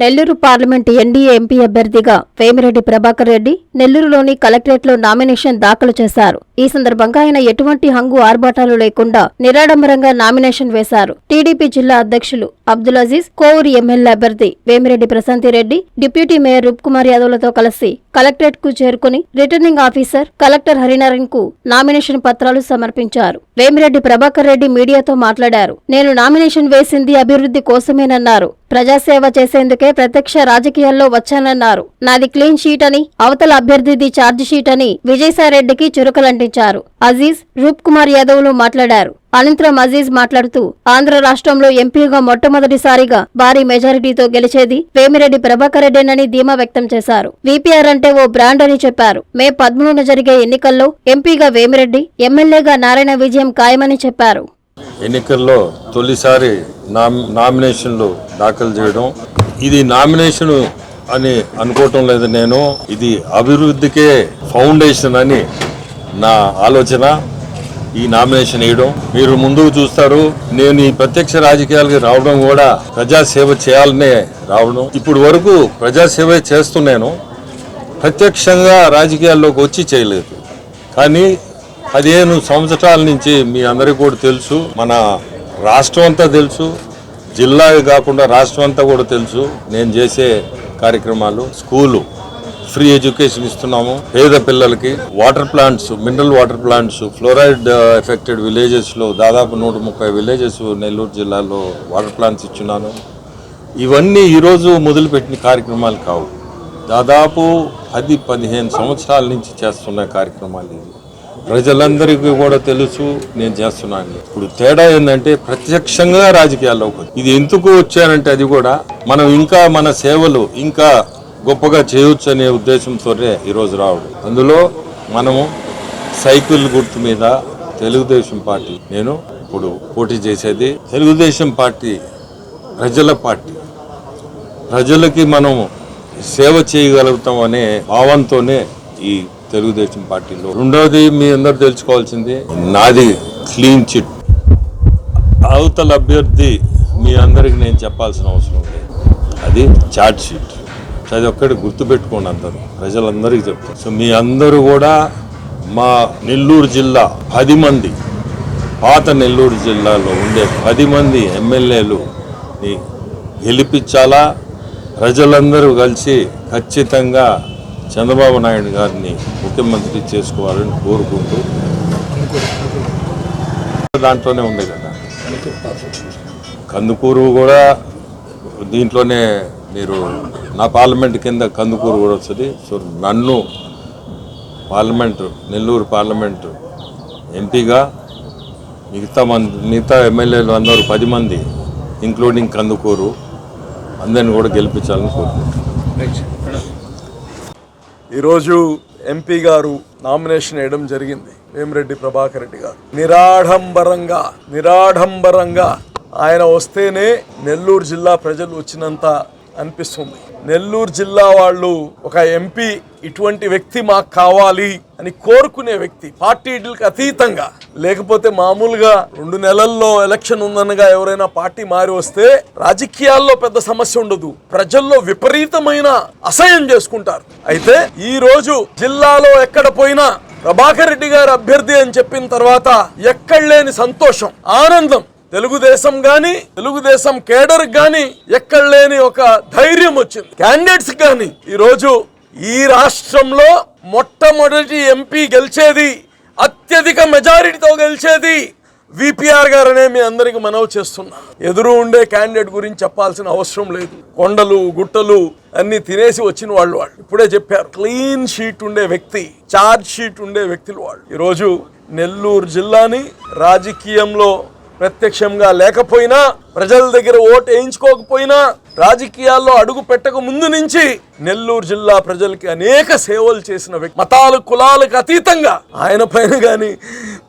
Nellore parliament NDA MP అభ్యర్థిగా వేమిరెడ్డి ప్రభాకర్ రెడ్డి నెల్లూరులోని కలెక్టరేట్లో నామినేషన్ దాఖలు చేశారు. ఈ సందర్భంగా ఆయన ఎటువంటి హంగు ఆర్భాటాలు లేకుండా నిరాడంబరంగా నామినేషన్ వేశారు. టీడీపీ జిల్లా అధ్యక్షులు అబ్దుల్ అజీజ్ కోవూరు ఎమ్మెల్యే అభ్యర్థి వేమిరెడ్డి ప్రశాంతిరెడ్డి డిప్యూటీ మేయర్ రూప్కుమార్ యాదవ్లతో కలిసి కలెక్టరేట్కు చేరుకుని రిటర్నింగ్ ఆఫీసర్ కలెక్టర్ హరినారాయణ్కు నామినేషన్ పత్రాలు సమర్పించారు. వేమిరెడ్డి ప్రభాకర్ రెడ్డి మీడియాతో మాట్లాడారు. నేను నామినేషన్ వేసింది అభివృద్ధి కోసమేనన్నారు. ప్రజాసేవ చేసేందుకే ప్రత్యక్ష రాజకీయాల్లో వచ్చానన్నారు. నాది క్లీన్ షీట్ అని అవతల అభ్యర్థిది ఛార్జ్ షీట్ అని విజయసాయిరెడ్డికి చురుకలంటించారు. అజీజ్ రూప్ కుమార్ యాదవ్లు మాట్లాడారు. అనంతరం అజీజ్ మాట్లాడుతూ ఆంధ్ర రాష్ట్రంలో ఎంపీగా మొట్టమొదటిసారిగా భారీ మెజారిటీతో గెలిచేది వేమిరెడ్డి ప్రభాకర్ రెడ్డేనని ధీమా వ్యక్తం చేశారు. వీపీఆర్ అంటే ఓ బ్రాండ్ అని చెప్పారు. మే పదమూడున జరిగే ఎన్నికల్లో ఎంపీగా వేమిరెడ్డి ఎమ్మెల్యేగా నారాయణ విజయం ఖాయమని చెప్పారు. ఎన్నికల్లో తొలిసారి నామ్ నామినేషన్లు దాఖలు చేయడం. ఇది నామినేషన్ అని అనుకోవటం లేదు నేను. ఇది అభివృద్ధికే ఫౌండేషన్ అని నా ఆలోచన. ఈ నామినేషన్ వేయడం. మీరు ముందుకు చూస్తారు. నేను ఈ ప్రత్యక్ష రాజకీయాలకి రావడం కూడా ప్రజాసేవ చేయాలనే రావడం. ఇప్పుడు వరకు ప్రజాసేవ చేస్తున్నాను. ప్రత్యక్షంగా రాజకీయాల్లోకి వచ్చి చేయలేదు. కానీ పదిహేను సంవత్సరాల నుంచి మీ అందరికీ కూడా తెలుసు మన రాష్ట్రం అంతా తెలుసు జిల్లా కాకుండా రాష్ట్రం అంతా కూడా తెలుసు. నేను చేసే కార్యక్రమాలు స్కూలు ఫ్రీ ఎడ్యుకేషన్ ఇస్తున్నాము పేద పిల్లలకి. Water plants mineral water plants fluoride affected విలేజెస్లో దాదాపు నూట ముప్పై విలేజెస్ నెల్లూరు జిల్లాలో వాటర్ ప్లాంట్స్ ఇచ్చున్నాను. ఇవన్నీ ఈరోజు మొదలుపెట్టిన కార్యక్రమాలు కావు. దాదాపు పది పదిహేను సంవత్సరాల నుంచి చేస్తున్న కార్యక్రమాలు ఇవి. ప్రజలందరికీ కూడా తెలుసు నేను చేస్తున్నాను. ఇప్పుడు తేడా ఏంటంటే ప్రత్యక్షంగా రాజకీయాల్లోకి ఇది ఎందుకు వచ్చానంటే అది కూడా మనం ఇంకా మన సేవలు ఇంకా గొప్పగా చేయొచ్చు అనే ఉద్దేశంతోనే ఈరోజు రావడం. అందులో మనము సైకిల్ గుర్తు మీద తెలుగుదేశం పార్టీ నేను ఇప్పుడు పోటీ చేసేది తెలుగుదేశం పార్టీ ప్రజల పార్టీ. ప్రజలకి మనం సేవ చేయగలుగుతాం అనే భావంతోనే ఈ తెలుగుదేశం పార్టీలో. రెండవది మీ అందరు తెలుసుకోవాల్సింది నాది క్లీన్ చిట్. అవతల అభ్యర్థి మీ అందరికి నేను చెప్పాల్సిన అవసరం లేదు. అది చార్ట్ షీట్. అది ఒక్కటి గుర్తుపెట్టుకోండి అందరూ. ప్రజలందరికీ చెప్తాను సో మీ అందరూ కూడా మా నెల్లూరు జిల్లా పది మంది పాత నెల్లూరు జిల్లాలో ఉండే పది మంది ఎమ్మెల్యేలు గెలిపించాలా? ప్రజలందరూ కలిసి ఖచ్చితంగా చంద్రబాబు నాయుడు గారిని ముఖ్యమంత్రి చేసుకోవాలని కోరుకుంటూ దాంట్లోనే ఉంది కదా కందుకూరు కూడా దీంట్లోనే మీరు నా పార్లమెంట్ కింద కందుకూరు కూడా వస్తుంది. సో నన్ను పార్లమెంటు నెల్లూరు పార్లమెంటు ఎంపీగా మిగతా మంది మిగతా ఎమ్మెల్యేలు అందరూ పది మంది ఇంక్లూడింగ్ కందుకూరు అందరిని కూడా గెలిపించాలని కోరుకుంటున్నాను. ఈరోజు ఎంపీ గారు నామినేషన్ వేయడం జరిగింది. వేమిరెడ్డి ప్రభాకర్ రెడ్డి గారు. నిరాడంబరంగా నిరాడంబరంగా ఆయన వస్తేనే నెల్లూరు జిల్లా ప్రజలు వచ్చినంత అనిపిస్తుంది. నెల్లూరు జిల్లా వాళ్ళు ఒక ఎంపీ ఇటువంటి వ్యక్తి మాకు కావాలి అని కోరుకునే వ్యక్తి పార్టీలకు అతీతంగా లేకపోతే మామూలుగా రెండు నెలల్లో ఎలక్షన్ ఉందనగా ఎవరైనా పార్టీ మారి వస్తే రాజకీయాల్లో పెద్ద సమస్య ఉండదు. ప్రజల్లో విపరీతమైన అసహ్యం చేసుకుంటారు. అయితే ఈ రోజు జిల్లాలో ఎక్కడ పోయినా ప్రభాకర్ రెడ్డి గారు అభ్యర్థి అని చెప్పిన తర్వాత ఎక్కడ లేని సంతోషం ఆనందం. తెలుగుదేశం గాని తెలుగుదేశం కేడర్ గాని ఎక్కడ లేని ఒక ధైర్యం వచ్చింది. క్యాండిడేట్స్ గాని ఈ రోజు ఈ రాష్ట్రంలో మొట్టమొదటి ఎంపీ గెలిచేది అత్యధిక మెజారిటీతో గెలిచేది విపిఆర్ గారనే మీ అందరికి మనవి చేస్తున్నా. ఎదురు ఉండే క్యాండిడేట్ గురించి చెప్పాల్సిన అవసరం లేదు. కొండలు గుట్టలు అన్ని తినేసి వచ్చిన వాళ్ళు వాళ్ళు. ఇప్పుడే చెప్పారు క్లీన్ షీట్ ఉండే వ్యక్తి చార్జ్ షీట్ ఉండే వ్యక్తులు వాళ్ళు. ఈరోజు నెల్లూరు జిల్లాని రాజకీయంలో ప్రత్యక్షంగా లేకపోయినా ప్రజల దగ్గర ఓటు వేయించుకోకపోయినా రాజకీయాల్లో అడుగు పెట్టక ముందు నుంచి నెల్లూరు జిల్లా ప్రజలకి అనేక సేవలు చేసిన వ్యక్తి మతాలు కులాలకు అతీతంగా ఆయన పైన కానీ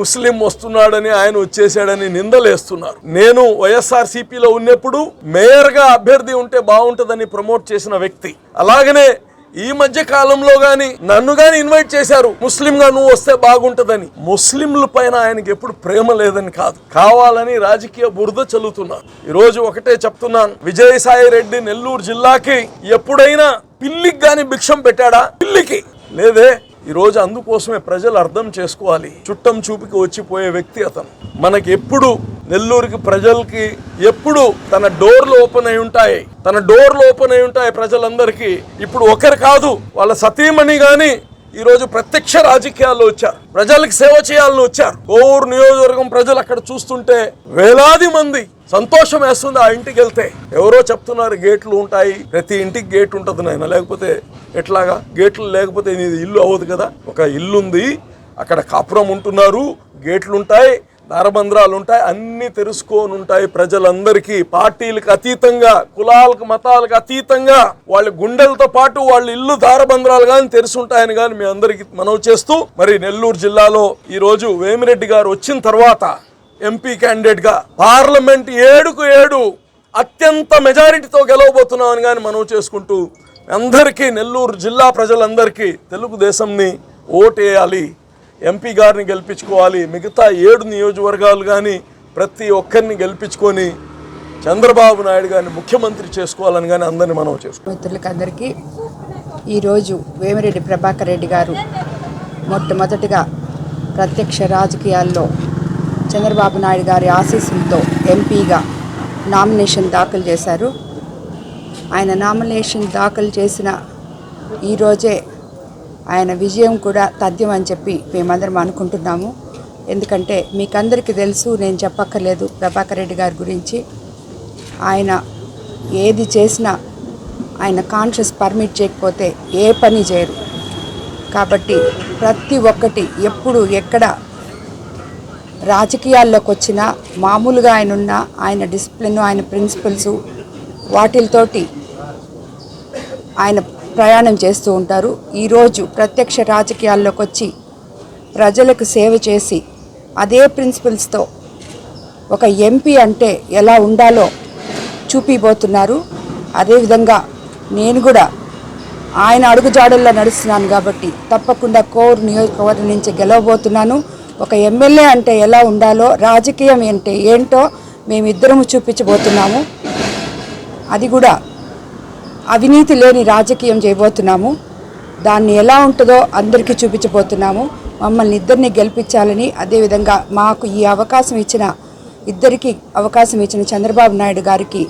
ముస్లిం వస్తున్నాడని ఆయన వచ్చేసాడని నిందలేస్తున్నారు. నేను వైఎస్ఆర్ సిపిలో ఉన్నప్పుడు మేయర్గా అభ్యర్థి ఉంటే బాగుంటుందని ప్రమోట్ చేసిన వ్యక్తి. అలాగనే ఈ మధ్య కాలంలో గాని నన్ను గాని ఇన్వైట్ చేశారు. ముస్లిం గా నువ్వు వస్తే బాగుంటుందని. ముస్లింల పైన ఆయనకి ఎప్పుడు ప్రేమ లేదని కాదు. కావాలని రాజకీయ బురద చల్లుతున్నారు ఈ రోజు ఒకటే చెప్తున్నాను. విజయసాయి రెడ్డి నెల్లూరు జిల్లాకి ఎప్పుడైనా పిల్లికి గాని భిక్షం పెట్టాడా? పిల్లికి. లేదే ఈరోజు అందుకోసమే ప్రజలు అర్థం చేసుకోవాలి. చుట్టం చూపుకి వచ్చిపోయే వ్యక్తి అతను. మనకి ఎప్పుడు నెల్లూరుకి ప్రజలకి ఎప్పుడు తన డోర్లు ఓపెన్ అయి ఉంటాయి. తన డోర్లు ఓపెన్ అయి ఉంటాయి ప్రజలందరికీ. ఇప్పుడు ఒకరు కాదు వాళ్ళ సతీమణి కానీ ఈరోజు ప్రత్యక్ష రాజకీయాల్లో వచ్చారు. ప్రజలకు సేవ చేయాలని వచ్చారు. కోవూరు నియోజకవర్గం ప్రజలు అక్కడ చూస్తుంటే వేలాది మంది సంతోషం వేస్తుంది ఆ ఇంటికి వెళ్తే. ఎవరో చెప్తున్నారు గేట్లు ఉంటాయి ప్రతి ఇంటికి గేట్ ఉంటుంది నాయన. లేకపోతే ఎట్లాగా? గేట్లు లేకపోతే నీది ఇల్లు అవ్వదు కదా? ఒక ఇల్లు ఉంది అక్కడ కాపురం ఉంటున్నారు గేట్లు ఉంటాయి దారబంధ్రాలు ఉంటాయి అన్నీ తెలుసుకొని ఉంటాయి ప్రజలందరికీ. పార్టీలకు అతీతంగా కులాలకు మతాలకు అతీతంగా వాళ్ళ గుండెలతో పాటు వాళ్ళ ఇల్లు దారబంధ్రాలు కానీ తెరుచుంటాయని కానీ మీ అందరికి మనవి చేస్తూ మరి నెల్లూరు జిల్లాలో ఈరోజు వేమిరెడ్డి గారు వచ్చిన తర్వాత ఎంపీ క్యాండిడేట్గా పార్లమెంట్ ఏడుకు ఏడు అత్యంత మెజారిటీతో గెలవబోతున్నామని కానీ మనవి చేసుకుంటూ అందరికీ నెల్లూరు జిల్లా ప్రజలందరికీ తెలుగుదేశంని ఓటేయాలి ఎంపీ గారిని గెలిపించుకోవాలి మిగతా ఏడు నియోజకవర్గాలు కానీ ప్రతి ఒక్కరిని గెలిపించుకొని చంద్రబాబు నాయుడు గారిని ముఖ్యమంత్రి చేసుకోవాలని కానీ అందరిని మనం చేసుకోవాలి మిత్రులకు అందరికీ ఈరోజు వేమిరెడ్డి ప్రభాకర్ రెడ్డి గారు మొట్టమొదటిగా ప్రత్యక్ష రాజకీయాల్లో చంద్రబాబు నాయుడు గారి ఆశీస్సులతో ఎంపీగా నామినేషన్ దాఖలు చేశారు. ఆయన నామినేషన్ దాఖలు చేసిన ఈరోజే ఆయన విజయం కూడా తథ్యం అని చెప్పి మేమందరం అనుకుంటున్నాము. ఎందుకంటే మీకందరికీ తెలుసు నేను చెప్పక్కర్లేదు ప్రభాకర్ రెడ్డి గారి గురించి. ఆయన ఏది చేసినా ఆయన కాన్షియస్ పర్మిట్ చేయకపోతే ఏ పని చేయరు. కాబట్టి ప్రతి ఒక్కటి ఎప్పుడు ఎక్కడ రాజకీయాల్లోకి వచ్చినా మామూలుగా ఆయన ఉన్న ఆయన డిసిప్లిన్ ఆయన ప్రిన్సిపల్స్ వాటితోటి ఆయన ప్రయాణం చేస్తూ ఉంటారు. ఈరోజు ప్రత్యక్ష రాజకీయాల్లోకి వచ్చి ప్రజలకు సేవ చేసి అదే ప్రిన్సిపల్స్తో ఒక ఎంపీ అంటే ఎలా ఉండాలో చూపిపోతున్నారు అదేవిధంగా నేను కూడా ఆయన అడుగుజాడల్లో నడుస్తున్నాను కాబట్టి తప్పకుండా కోర్ నియోజకవర్గం నుంచి గెలవబోతున్నాను. ఒక ఎమ్మెల్యే అంటే ఎలా ఉండాలో రాజకీయం అంటే ఏంటో మేమిద్దరము చూపించబోతున్నాము. అది కూడా అవినీతి లేని రాజకీయం చేయబోతున్నాము. దాన్ని ఎలా ఉంటుందో అందరికీ చూపించబోతున్నాము. మమ్మల్ని ఇద్దరిని గెలిపించాలని అదేవిధంగా మాకు ఈ అవకాశం ఇచ్చిన ఇద్దరికి అవకాశం ఇచ్చిన చంద్రబాబు నాయుడు గారికి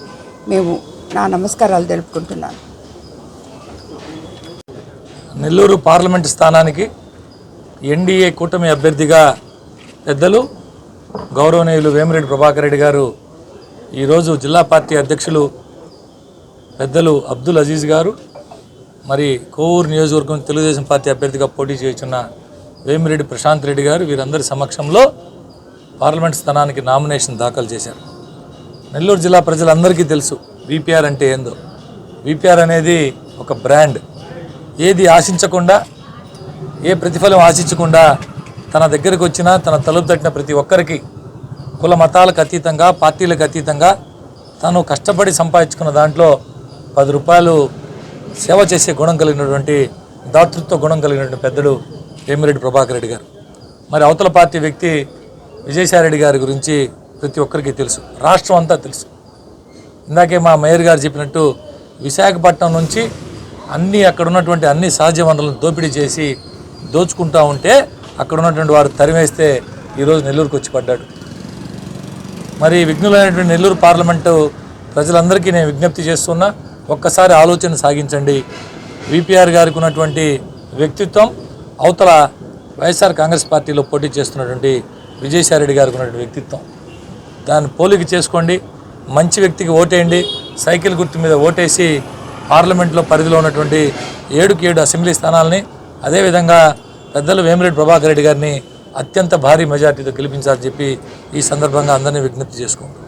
మేము నా నమస్కారాలు తెలుపుకుంటున్నాను. నెల్లూరు పార్లమెంటు స్థానానికి ఎన్డీఏ కూటమి అభ్యర్థిగా పెద్దలు గౌరవనీయులు వేమిరెడ్డి ప్రభాకర్ రెడ్డి గారు ఈరోజు జిల్లా పార్టీ అధ్యక్షులు పెద్దలు అబ్దుల్ అజీజ్ గారు మరి కోవూరు నియోజకవర్గం తెలుగుదేశం పార్టీ అభ్యర్థిగా పోటీ చేస్తున్న వేమిరెడ్డి ప్రశాంత్ రెడ్డి గారు వీరందరి సమక్షంలో పార్లమెంట్ స్థానానికి నామినేషన్ దాఖలు చేశారు. నెల్లూరు జిల్లా ప్రజలందరికీ తెలుసు బీపీఆర్ అంటే ఏందో. బీపీఆర్ అనేది ఒక బ్రాండ్. ఏది ఆశించకుండా ఏ ప్రతిఫలం ఆశించకుండా తన దగ్గరకు వచ్చిన తన తలుపు తట్టిన ప్రతి ఒక్కరికి కుల మతాలకు అతీతంగా పార్టీలకు అతీతంగా తను కష్టపడి సంపాదించుకున్న దాంట్లో పది రూపాయలు సేవ చేసే గుణం కలిగినటువంటి దాతృత్వ గుణం కలిగినటువంటి పెద్దడు వేమిరెడ్డి ప్రభాకర్ రెడ్డి గారు. మరి అవతల పార్టీ వ్యక్తి విజయసాయిరెడ్డి గారి గురించి ప్రతి ఒక్కరికి తెలుసు. రాష్ట్రం అంతా తెలుసు. ఇందాకే మా మేయర్ గారు చెప్పినట్టు విశాఖపట్నం నుంచి అన్ని అక్కడ ఉన్నటువంటి అన్ని సహజ వనరులను దోపిడీ చేసి దోచుకుంటా ఉంటే అక్కడ ఉన్నటువంటి వారు తరిమేస్తే ఈరోజు నెల్లూరుకు వచ్చి పడ్డాడు. మరి విఘ్నులైనటువంటి నెల్లూరు పార్లమెంటు ప్రజలందరికీ నేను విజ్ఞప్తి చేస్తున్నా ఒక్కసారి ఆలోచన సాగించండి. విపిఆర్ గారికి ఉన్నటువంటి వ్యక్తిత్వం అవతల వైఎస్ఆర్ కాంగ్రెస్ పార్టీలో పోటీ చేస్తున్నటువంటి విజయసాయిరెడ్డి గారికి ఉన్నటువంటి వ్యక్తిత్వం. దాన్ని పోలిక చేసుకోండి మంచి వ్యక్తికి ఓటేయండి సైకిల్ గుర్తు మీద ఓటేసి పార్లమెంట్లో పరిధిలో ఉన్నటువంటి ఏడుకి ఏడు అసెంబ్లీ స్థానాలని అదేవిధంగా పెద్దలు వేమిరెడ్డి ప్రభాకర్ రెడ్డి గారిని అత్యంత భారీ మెజార్టీతో గెలిపించాలని చెప్పి ఈ సందర్భంగా అందరినీ విజ్ఞప్తి చేసుకుంటున్నాను